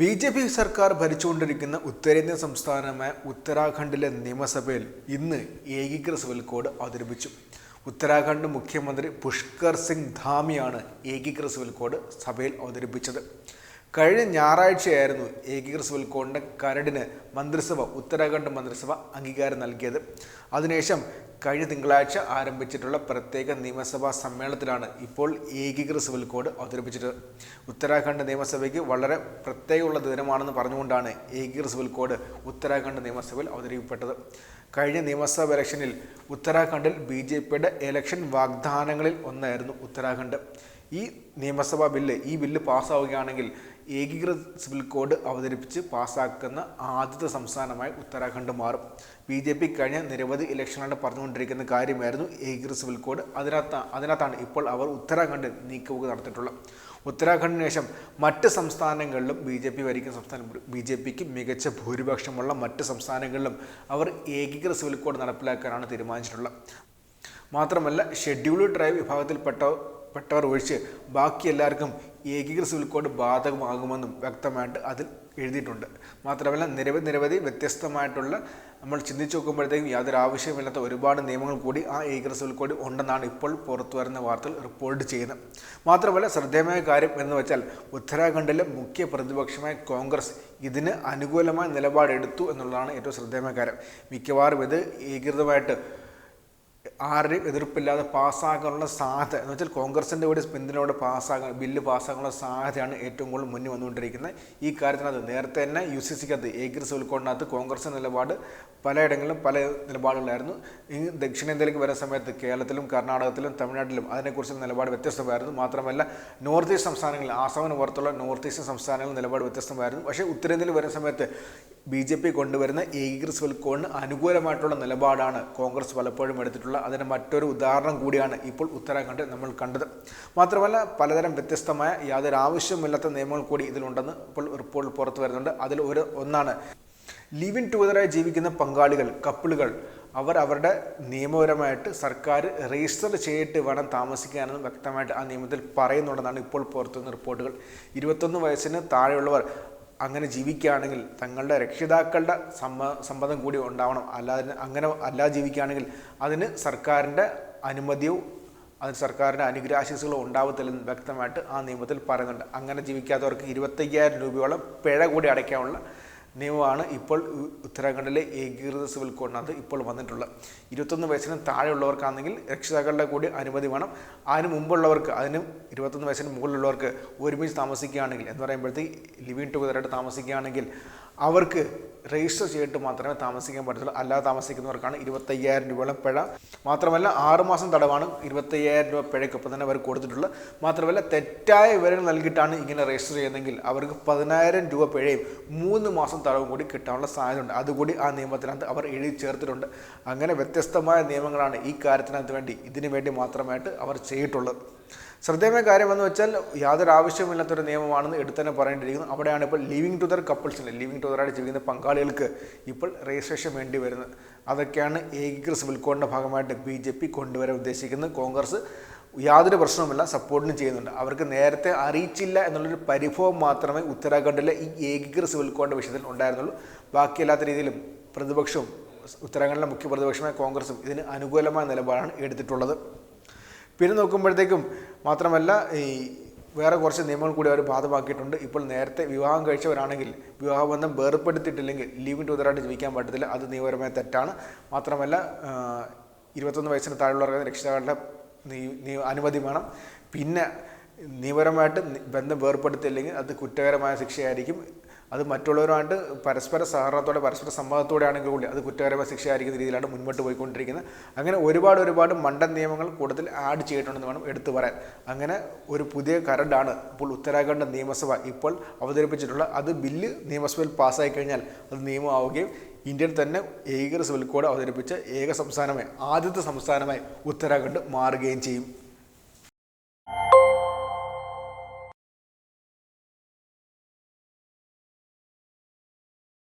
B J P സർക്കാർ ഭരിച്ചുകൊണ്ടിരിക്കുന്ന ഉത്തരേന്ത്യൻ സംസ്ഥാനമായ ഉത്തരാഖണ്ഡിലെ നിയമസഭയിൽ ഇന്ന് ഏകീകൃത സിവിൽ കോഡ് അവതരിപ്പിച്ചു. ഉത്തരാഖണ്ഡ് മുഖ്യമന്ത്രി പുഷ്കർ സിംഗ് ധാമിയാണ് ഏകീകൃത സിവിൽ കോഡ് സഭയിൽ അവതരിപ്പിച്ചത്. കഴിഞ്ഞ ഞായറാഴ്ചയായിരുന്നു ഏകീകൃത സിവിൽ കോഡിന്റെ കരടിന് മന്ത്രിസഭ ഉത്തരാഖണ്ഡ് മന്ത്രിസഭ അംഗീകാരം നൽകിയത്. അതിനുശേഷം കഴിഞ്ഞ തിങ്കളാഴ്ച ആരംഭിച്ചിട്ടുള്ള പ്രത്യേക നിയമസഭാ സമ്മേളനത്തിലാണ് ഇപ്പോൾ ഏകീകൃത സിവിൽ കോഡ് അവതരിപ്പിച്ചത്. ഉത്തരാഖണ്ഡ് നിയമസഭയ്ക്ക് വളരെ പ്രത്യേകമുള്ള ദിനമാണെന്ന് പറഞ്ഞുകൊണ്ടാണ് ഏകീകൃത സിവിൽ കോഡ് ഉത്തരാഖണ്ഡ് നിയമസഭയിൽ അവതരിപ്പിക്കപ്പെട്ടത്. കഴിഞ്ഞ നിയമസഭാ ഇലക്ഷനിൽ ഉത്തരാഖണ്ഡിൽ ബി ജെ പിയുടെ ഇലക്ഷൻ വാഗ്ദാനങ്ങളിൽ ഒന്നായിരുന്നു ഉത്തരാഖണ്ഡ്. ഈ നിയമസഭാ ബില്ല് ഈ ബില്ല് പാസ്സാവുകയാണെങ്കിൽ ഏകീകൃത സിവിൽ കോഡ് അവതരിപ്പിച്ച് പാസ്സാക്കുന്ന ആദ്യത്തെ സംസ്ഥാനമായി ഉത്തരാഖണ്ഡ് മാറും. ബി ജെ പി കഴിഞ്ഞ നിരവധി ഇലക്ഷനുകളുടെ പറഞ്ഞുകൊണ്ടിരിക്കുന്ന കാര്യമായിരുന്നു ഏകീകൃത സിവിൽ കോഡ്. അതിനകത്ത് അതിനകത്താണ് ഇപ്പോൾ അവർ ഉത്തരാഖണ്ഡിൽ നീക്കുപോക്ക് നടത്തിയിട്ടുള്ളത്. ഉത്തരാഖണ്ഡിന് ശേഷം മറ്റ് സംസ്ഥാനങ്ങളിലും ബി ജെ പി ഭരിക്കുന്ന സംസ്ഥാനം ബി ജെ പിക്ക് മികച്ച ഭൂരിപക്ഷമുള്ള മറ്റ് സംസ്ഥാനങ്ങളിലും അവർ ഏകീകൃത സിവിൽ കോഡ് നടപ്പിലാക്കാനാണ് തീരുമാനിച്ചിട്ടുള്ളത്. മാത്രമല്ല ഷെഡ്യൂൾഡ് ട്രൈബ് വിഭാഗത്തിൽപ്പെട്ട പെട്ടവർ ഒഴിച്ച് ബാക്കി എല്ലാവർക്കും ഏകീകൃത സിവിൽ കോഡ് ബാധകമാകുമെന്നും വ്യക്തമായിട്ട് അതിൽ എഴുതിയിട്ടുണ്ട്. മാത്രമല്ല നിരവധി നിരവധി വ്യത്യസ്തമായിട്ടുള്ള നമ്മൾ ചിന്തിച്ചു നോക്കുമ്പോഴത്തേക്കും യാതൊരു ആവശ്യമില്ലാത്ത ഒരുപാട് നിയമങ്ങൾ കൂടി ആ ഏകീകൃത സിവിൽ കോഡ് ഉണ്ടെന്നാണ് ഇപ്പോൾ പുറത്തു വരുന്ന വാർത്തകൾ റിപ്പോർട്ട് ചെയ്യുന്നത്. മാത്രമല്ല ശ്രദ്ധേയമായ കാര്യം എന്ന് വെച്ചാൽ ഉത്തരാഖണ്ഡിലെ മുഖ്യ പ്രതിപക്ഷമായ കോൺഗ്രസ് ഇതിന് അനുകൂലമായ നിലപാടെടുത്തു എന്നുള്ളതാണ് ഏറ്റവും ശ്രദ്ധേയമായ കാര്യം. മിക്കവാറും ഇത് ഏകീകൃതമായിട്ട് ആരുടെയും എതിർപ്പില്ലാതെ പാസ്സാക്കാനുള്ള സാധ്യത എന്ന് വെച്ചാൽ കോൺഗ്രസിന്റെ കൂടി പിന്തുണയോടെ പാസ്സാകാൻ ബില്ല് പാസ്സാക്കാനുള്ള സാധ്യതയാണ് ഏറ്റവും കൂടുതൽ മുന്നിൽ വന്നുകൊണ്ടിരിക്കുന്നത്. ഈ കാര്യത്തിനകത്ത് നേരത്തെ തന്നെ യു സി സിക്കകത്ത് ഏകൃസ് സിവിൽ കോഡിനകത്ത് കോൺഗ്രസ് നിലപാട് പലയിടങ്ങളിലും പല നിലപാടുകളായിരുന്നു. ഈ ദക്ഷിണേന്ത്യയിലേക്ക് വരുന്ന സമയത്ത് കേരളത്തിലും കർണാടകത്തിലും തമിഴ്നാട്ടിലും അതിനെക്കുറിച്ചുള്ള നിലപാട് വ്യത്യസ്തമായിരുന്നു. മാത്രമല്ല നോർത്ത് ഈസ്റ്റ് സംസ്ഥാനങ്ങളിൽ ആസാമിന് പുറത്തുള്ള നോർത്ത് ഈസ്റ്റ് സംസ്ഥാനങ്ങളിൽ നിലപാട് വ്യത്യസ്തമായിരുന്നു. പക്ഷേ ഉത്തരേന്ത്യയിൽ വരുന്ന സമയത്ത് ബി ജെ പി കൊണ്ടുവരുന്ന ഏകീകൃത അനുകൂലമായിട്ടുള്ള നിലപാടാണ് കോൺഗ്രസ് പലപ്പോഴും എടുത്തിട്ടുള്ളത്. അതിന് മറ്റൊരു ഉദാഹരണം കൂടിയാണ് ഇപ്പോൾ ഉത്തരാഖണ്ഡ് നമ്മൾ കണ്ടത്. മാത്രമല്ല പലതരം വ്യത്യസ്തമായ യാതൊരു ആവശ്യമില്ലാത്ത നിയമങ്ങൾ കൂടി ഇതിലുണ്ടെന്ന് ഇപ്പോൾ റിപ്പോർട്ടിൽ പുറത്തു വരുന്നുണ്ട്. അതിൽ ഒരു ഒന്നാണ് ലിവിൻ ടുഗദറായി ജീവിക്കുന്ന പങ്കാളികൾ കപ്പിളുകൾ അവർ അവരുടെ നിയമപരമായിട്ട് സർക്കാർ രജിസ്റ്റർ ചെയ്തിട്ട് വേണം താമസിക്കാനെന്ന് വ്യക്തമായിട്ട് ആ നിയമത്തിൽ പറയുന്നുണ്ടെന്നാണ് ഇപ്പോൾ പുറത്തുനിന്ന് റിപ്പോർട്ടുകൾ. ഇരുപത്തൊന്ന് വയസ്സിന് താഴെയുള്ളവർ അങ്ങനെ ജീവിക്കുകയാണെങ്കിൽ തങ്ങളുടെ രക്ഷിതാക്കളുടെ സമ്മ സമ്മതം കൂടി ഉണ്ടാവണം. അല്ലാതെ അങ്ങനെ അല്ലാതെ ജീവിക്കുകയാണെങ്കിൽ അതിന് സർക്കാരിന്റെ അനുമതിയോ അതിന് സർക്കാരിന്റെ അനുഗ്രഹാശിസുകളോ ഉണ്ടാവത്തില്ലെന്ന് വ്യക്തമായിട്ട് ആ നിയമത്തിൽ പറയുന്നുണ്ട്. അങ്ങനെ ജീവിക്കാത്തവർക്ക് ഇരുപത്തയ്യായിരം രൂപയോളം പിഴ കൂടി അടയ്ക്കാനുള്ള നിയമമാണ് ഇപ്പോൾ ഉത്തരാഖണ്ഡിലെ ഏകീകൃത സിവിൽ കോഡിനകത്ത് ഇപ്പോൾ വന്നിട്ടുള്ളത്. ഇരുപത്തൊന്ന് വയസ്സിന് താഴെയുള്ളവർക്കാണെങ്കിൽ രക്ഷിതാക്കളുടെ കൂടി അനുമതി വേണം. അതിന് മുമ്പുള്ളവർക്ക് അതിന് ഇരുപത്തൊന്ന് വയസ്സിന് മുകളിലുള്ളവർക്ക് ഒരുമിച്ച് താമസിക്കുകയാണെങ്കിൽ എന്ന് പറയുമ്പോഴത്തേക്ക് ലിവിങ് ടുഗതറായിട്ട് താമസിക്കുകയാണെങ്കിൽ അവർക്ക് രജിസ്റ്റർ ചെയ്തിട്ട് മാത്രമേ താമസിക്കാൻ പറ്റത്തുള്ളൂ. അല്ലാതെ താമസിക്കുന്നവർക്കാണ് ഇരുപത്തയ്യായിരം രൂപയോളം പിഴ. മാത്രമല്ല ആറുമാസം തടവാണ് ഇരുപത്തയ്യായിരം രൂപ പിഴയ്ക്കൊപ്പം തന്നെ അവർ കൊടുത്തിട്ടുള്ളത്. മാത്രമല്ല തെറ്റായ വിവരങ്ങൾ നൽകിയിട്ടാണ് ഇങ്ങനെ രജിസ്റ്റർ ചെയ്യുന്നതെങ്കിൽ അവർക്ക് പതിനായിരം രൂപ പിഴയും മൂന്ന് മാസം തടവും കൂടി കിട്ടാനുള്ള സാധ്യതയുണ്ട്. അതുകൂടി ആ നിയമത്തിനകത്ത് അവർ എഴുതി ചേർത്തിട്ടുണ്ട്. അങ്ങനെ വ്യത്യസ്തമായ നിയമങ്ങളാണ് ഈ കാര്യത്തിനകത്ത് വേണ്ടി ഇതിനു വേണ്ടി മാത്രമായിട്ട് അവർ ചെയ്തിട്ടുള്ളത്. ശ്രദ്ധേയമായ കാര്യം എന്ന് വെച്ചാൽ യാതൊരു ആവശ്യമില്ലാത്തൊരു നിയമമാണെന്ന് എടുത്തു തന്നെ പറയേണ്ടിയിരിക്കുന്നു. അവിടെയാണ് ഇപ്പോൾ ലിവിങ് ടു ദർ കപ്പിൾസിന് ലിവിങ് ടു ദറായിട്ട് ജീവിക്കുന്ന പങ്കാളികൾക്ക് ഇപ്പോൾ രജിസ്ട്രേഷൻ വേണ്ടി വരുന്നത്. അതൊക്കെയാണ് ഏകീകൃത സിവിൽ കോഡിന്റെ ഭാഗമായിട്ട് ബി ജെ പി കൊണ്ടുവരാൻ ഉദ്ദേശിക്കുന്നത്. കോൺഗ്രസ് യാതൊരു പ്രശ്നവുമില്ല സപ്പോർട്ടിനും ചെയ്യുന്നുണ്ട്. അവർക്ക് നേരത്തെ അറിയിച്ചില്ല എന്നുള്ളൊരു പരിഭവം മാത്രമേ ഉത്തരാഖണ്ഡിലെ ഈ ഏകീകൃത സിവിൽ കോഡിന്റെ വിഷയത്തിൽ ഉണ്ടായിരുന്നുള്ളൂ. ബാക്കിയല്ലാത്ത രീതിയിലും പ്രതിപക്ഷവും ഉത്തരാഖണ്ഡിലെ മുഖ്യ പ്രതിപക്ഷമായ കോൺഗ്രസും ഇതിന് അനുകൂലമായ നിലപാടാണ് എടുത്തിട്ടുള്ളത്. പിന്നെ നോക്കുമ്പോഴത്തേക്കും മാത്രമല്ല ഈ വേറെ കുറച്ച് നിയമങ്ങൾ കൂടി അവർ ബാധമാക്കിയിട്ടുണ്ട്. ഇപ്പോൾ നേരത്തെ വിവാഹം കഴിച്ചവരാണെങ്കിൽ വിവാഹബന്ധം വേർപ്പെടുത്തിയിട്ടില്ലെങ്കിൽ ലീവിൻ ടുതറായിട്ട് ജീവിക്കാൻ പറ്റത്തില്ല. അത് നിയമപരമായ തെറ്റാണ്. മാത്രമല്ല ഇരുപത്തൊന്ന് വയസ്സിന് താഴെയുള്ളവർക്ക് രക്ഷിതാക്കളുടെ അനുമതി വേണം. പിന്നെ നിയമപരമായിട്ട് ബന്ധം വേർപ്പെടുത്തിയില്ലെങ്കിൽ അത് കുറ്റകരമായ ശിക്ഷയായിരിക്കും. അത് മറ്റുള്ളവരുമായിട്ട് പരസ്പര സഹകരണത്തോടെ പരസ്പര സമ്മതത്തോടെ ആണെങ്കിൽ കൂടി അത് കുറ്റകരമായ ശിക്ഷയായിരിക്കുന്ന രീതിയിലാണ് മുന്നോട്ട് പോയിക്കൊണ്ടിരിക്കുന്നത്. അങ്ങനെ ഒരുപാട് ഒരുപാട് മണ്ടൻ നിയമങ്ങൾ കൂടുതൽ ആഡ് ചെയ്തിട്ടുണ്ടെന്ന് വേണം എടുത്തു പറയാൻ. അങ്ങനെ ഒരു പുതിയ കരണ്ടാണ് ഇപ്പോൾ ഉത്തരാഖണ്ഡ് നിയമസഭ ഇപ്പോൾ അവതരിപ്പിച്ചിട്ടുള്ള. അത് ബില്ല് നിയമസഭയിൽ പാസ്സായി കഴിഞ്ഞാൽ അത് നിയമമാവുകയും ഇന്ത്യയിൽ തന്നെ ഏകീകൃത സിവിൽ കോഡ് അവതരിപ്പിച്ച ഏക സംസ്ഥാനമായി ആദ്യത്തെ സംസ്ഥാനമായി ഉത്തരാഖണ്ഡ് മാറുകയും ചെയ്യും.